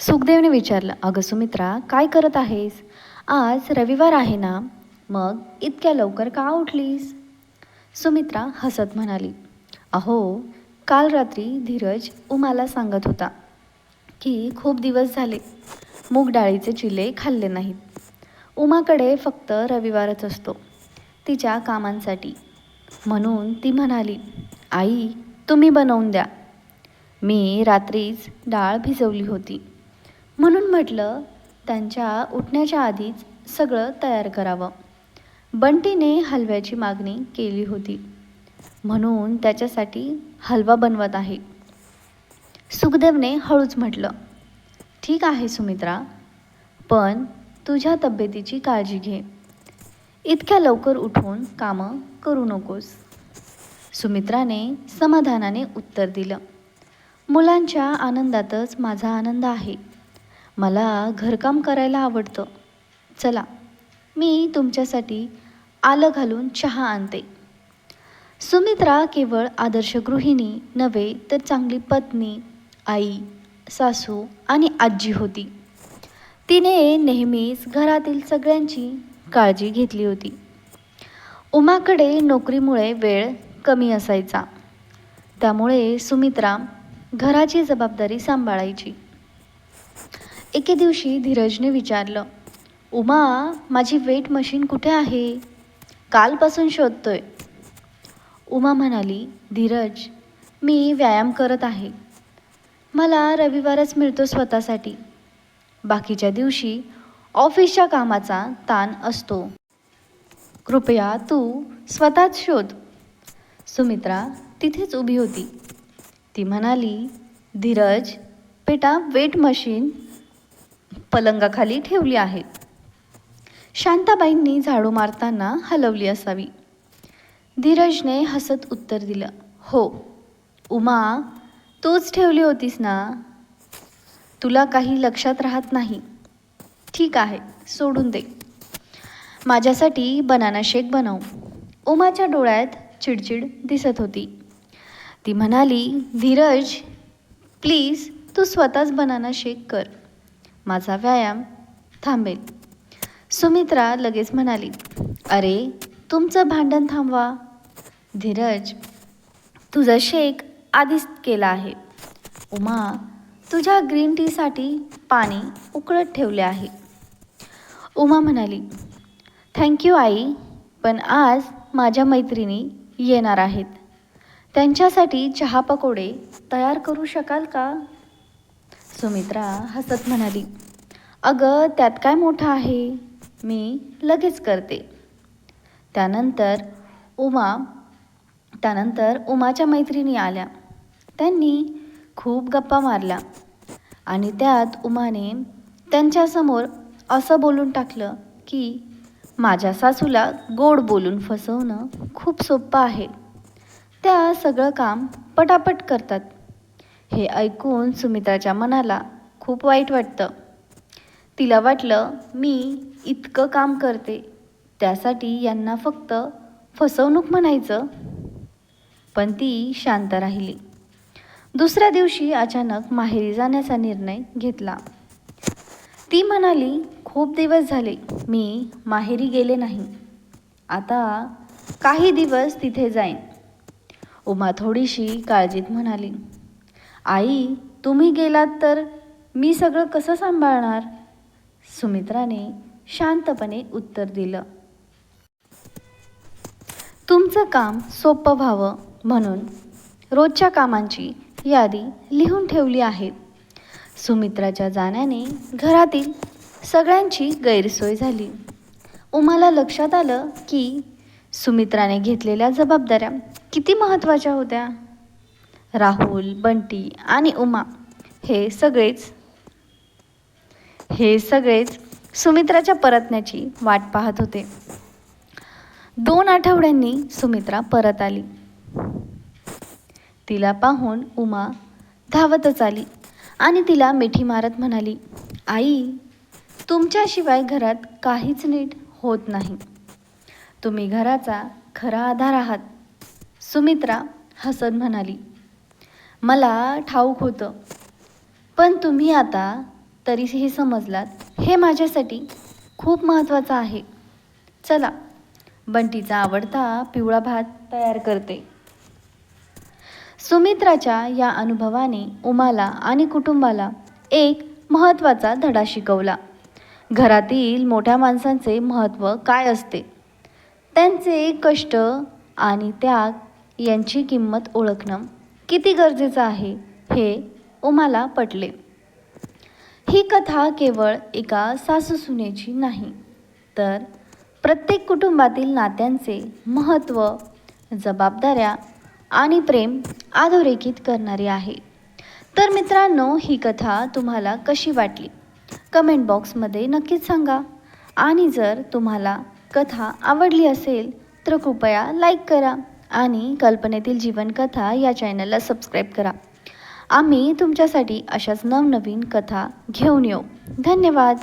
सुखदेवने विचारलं अगं सुमित्रा काय करत आहेस? आज रविवार आहे ना मग इतक्या लवकर का उठलीस? सुमित्रा हसत म्हणाली अहो काल रात्री धीरज उमाला सांगत होता की खूप दिवस झाले मूग डाळीचे चिले खाल्ले नाहीत. उमाकडे फक्त रविवारच असतो तिच्या कामांसाठी. म्हणून ती म्हणाली आई तुम्ही बनवून द्या. मी रात्रीच डाळ भिजवली होती. म्हणून म्हटलं त्यांच्या उठण्याच्या आधीच सगळं तयार करावं. बंटीने हलव्याची मागणी केली होती. म्हणून त्याच्यासाठी हलवा बनवत आहे. सुखदेवने हळूच म्हटलं ठीक आहे सुमित्रा पण तुझ्या तब्येतीची काळजी घे. इतक्या लवकर उठून कामं करू नकोस. सुमित्राने समाधानाने उत्तर दिलं मुलांच्या आनंदातच माझा आनंद आहे. मला घरकाम करायला आवडतं. चला मी तुमच्यासाठी आलं घालून चहा आणते. सुमित्रा केवळ आदर्श गृहिणी नव्हे तर चांगली पत्नी आई सासू आणि आजी होती. तिने नेहमीच घरातील सगळ्यांची काळजी घेतली होती. उमाकडे नोकरीमुळे वेळ कमी असायचा. त्यामुळे सुमित्रा घराची जबाबदारी सांभाळायची. एके दिवशी धीरजने विचारलं उमा माझी वेट मशीन कुठे आहे? कालपासून शोधतोय. उमा म्हणाली धीरज मी व्यायाम करत आहे. मला रविवारच मिळतो स्वतःसाठी. बाकीच्या दिवशी ऑफिसच्या कामाचा ताण असतो. कृपया तू स्वतःच शोध. सुमित्रा तिथेच उभी होती. ती म्हणाली धीरज बेटा वेट मशीन पलंगाखाली ठेवली आहे. शांताबाईंनी झाडू मारताना हलवली असावी. धीरजने हसत उत्तर दिलं हो उमा तूच ठेवली होतीस ना? तुला काही लक्षात राहत नाही. ठीक आहे सोडून दे. माझ्यासाठी बनाना शेक बनव. उमाच्या डोळ्यात चिडचिड दिसत होती. ती म्हणाली धीरज प्लीज तू स्वतःच बनाना शेक कर. माझा व्यायाम थांबेल. सुमित्रा लगेच म्हणाली अरे तुमचं भांडण थांबवा. धीरज तुझं शेक आधीच केला आहे. उमा तुझ्या ग्रीन टीसाठी पाणी उकळत ठेवले आहे. उमा म्हणाली थँक्यू आई पण आज माझ्या मैत्रिणी येणार आहेत. त्यांच्यासाठी चहा पकोडे तयार करू शकाल का? सुमित्रा हसत म्हणाली अगं त्यात काय मोठं आहे? मी लगेच करते. त्यानंतर उमा त्यानंतर उमाच्या मैत्रिणी आल्या. त्यांनी खूप गप्पा मारल्या आणि त्यात उमाने त्यांच्यासमोर असं बोलून टाकलं की माझ्या सासूला गोड बोलून फसवणं खूप सोपं आहे. त्या सगळं काम पटापट करतात. हे ऐकून सुमित्राच्या मनाला खूप वाईट वाटतं. तिला वाटलं मी इतकं काम करते त्यासाठी यांना फक्त फसवणूक म्हणायचं. पण ती शांत राहिली. दुसऱ्या दिवशी अचानक माहेरी जाण्याचा निर्णय घेतला. ती म्हणाली खूप दिवस झाले मी माहेरी गेले नाही. आता काही दिवस तिथे जाईन. उमा थोडीशी काळजीत म्हणाली. आई तुम्ही गेलात तर मी सगळं कसं सांभाळणार? सुमित्राने शांतपणे उत्तर दिलं. तुमचं काम सोपं व्हावं म्हणून रोजच्या कामांची यादी लिहून ठेवली आहे. सुमित्राच्या जाण्याने घरातील सगळ्यांची गैरसोय झाली. उमाला लक्षात आलं की सुमित्राने घेतलेल्या जबाबदाऱ्या किती महत्त्वाच्या होत्या. राहुल बंटी आणि उमा हे सगळेच हे सगळेच सुमित्राच्या परतण्याची वाट पाहत होते. दोन आठवड्यांनी सुमित्रा परत आली. तिला पाहून उमा धावतच आली आणि तिला मिठी मारत म्हणाली आई तुमच्याशिवाय घरात काहीच नीट होत नाही. तुम्ही घराचा खरा आधार आहात. सुमित्रा हसत म्हणाली मला ठाऊक होतं. पण तुम्ही आता तरीही समजलात हे माझ्यासाठी खूप महत्त्वाचं आहे. चला बंटीचा आवडता पिवळा भात तयार करते. सुमित्राच्या या अनुभवाने उमाला आणि कुटुंबाला एक महत्त्वाचा धडा शिकवला. घरातील मोठ्या माणसांचे महत्त्व काय असते? त्यांचे कष्ट आणि त्याग यांची किंमत ओळखणं. किती गरजेचं आहे? हे उमाला पटले. ही कथा केवळ एका सासूसुनेची नाही तर प्रत्येक कुटुंबातील नात्यांचे महत्त्व जबाबदाऱ्या आणि प्रेम अधोरेखित करणारी आहे. तर मित्रांनो ही कथा तुम्हाला कशी वाटली? कमेंट बॉक्समध्ये नक्कीच सांगा. आणि जर तुम्हाला कथा आवडली असेल तर कृपया लाईक करा. आणि कल्पनेतील जीवनकथा या चॅनलला सबस्क्राईब करा. आम्ही तुमच्यासाठी अशाच नवनवीन कथा घेऊन येऊ. धन्यवाद!